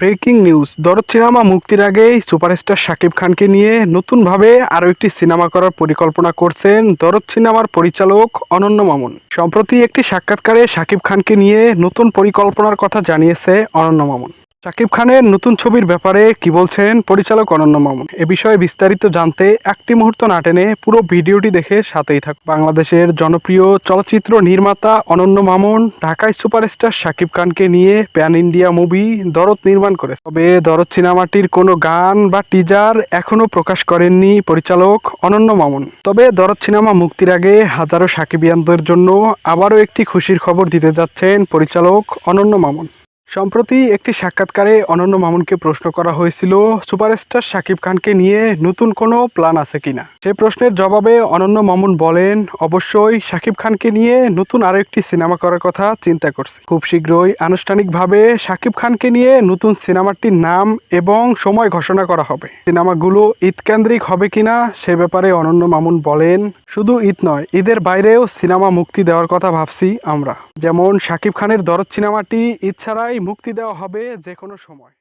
Breaking news. দরদ cinema মুক্তির আগেই সুপারস্টার শাকিব খানকে নিয়ে নতুনভাবে আরও একটি সিনেমা করার পরিকল্পনা করছেন দরদ সিনেমার পরিচালক অনন্য মামুন। সম্প্রতি একটি সাক্ষাৎকারে শাকিব খানকে নিয়ে নতুন পরিকল্পনার কথা জানিয়েছে অনন্য মামুন। শাকিব খানের নতুন ছবির ব্যাপারে কি বলছেন পরিচালক অনন্য মামুন? এ বিষয়ে বিস্তারিত জানতে একটি মুহূর্ত না টেনে পুরো ভিডিওটি দেখে সাথেই থাক বাংলাদেশের জনপ্রিয় চলচ্চিত্র নির্মাতা অনন্য মামুন ঢাকায় সুপারস্টার শাকিব খানকে নিয়ে প্যান ইন্ডিয়া মুভি দরদ নির্মাণ করে তবে দরদ সিনেমাটির কোনো গান বা টিজার এখনও প্রকাশ করেননি পরিচালক অনন্য মামুন। তবে দরদ সিনেমা মুক্তির আগে হাজারো সাকিবিয়ানদের জন্য আবারও একটি খুশির খবর দিতে যাচ্ছেন পরিচালক অনন্য মামুন। সম্প্রতি একটি সাক্ষাৎকারে অনন্য মামুনকে প্রশ্ন করা হয়েছিল, সুপারস্টার শাকিব খানকে নিয়ে নতুন কোনো প্ল্যান আছে কিনা? সে প্রশ্নের জবাবে অনন্য মামুন বলেন, অবশ্যই শাকিব খানকে নিয়ে নতুন আরও একটি সিনেমা করার কথা চিন্তা করছে। খুব শীঘ্রই আনুষ্ঠানিকভাবে শাকিব খানকে নিয়ে নতুন সিনেমাটির নাম এবং সময় ঘোষণা করা হবে। সিনেমাগুলো ঈদকেন্দ্রিক হবে কিনা সে ব্যাপারে অনন্য মামুন বলেন, শুধু ঈদ নয়, ঈদের বাইরেও সিনেমা মুক্তি দেওয়ার কথা ভাবছি আমরা। যেমন শাকিব খানের দরদ সিনেমাটি, ঈদ ছাড়াই মুক্তি দেওয়া হবে যে কোনো সময়।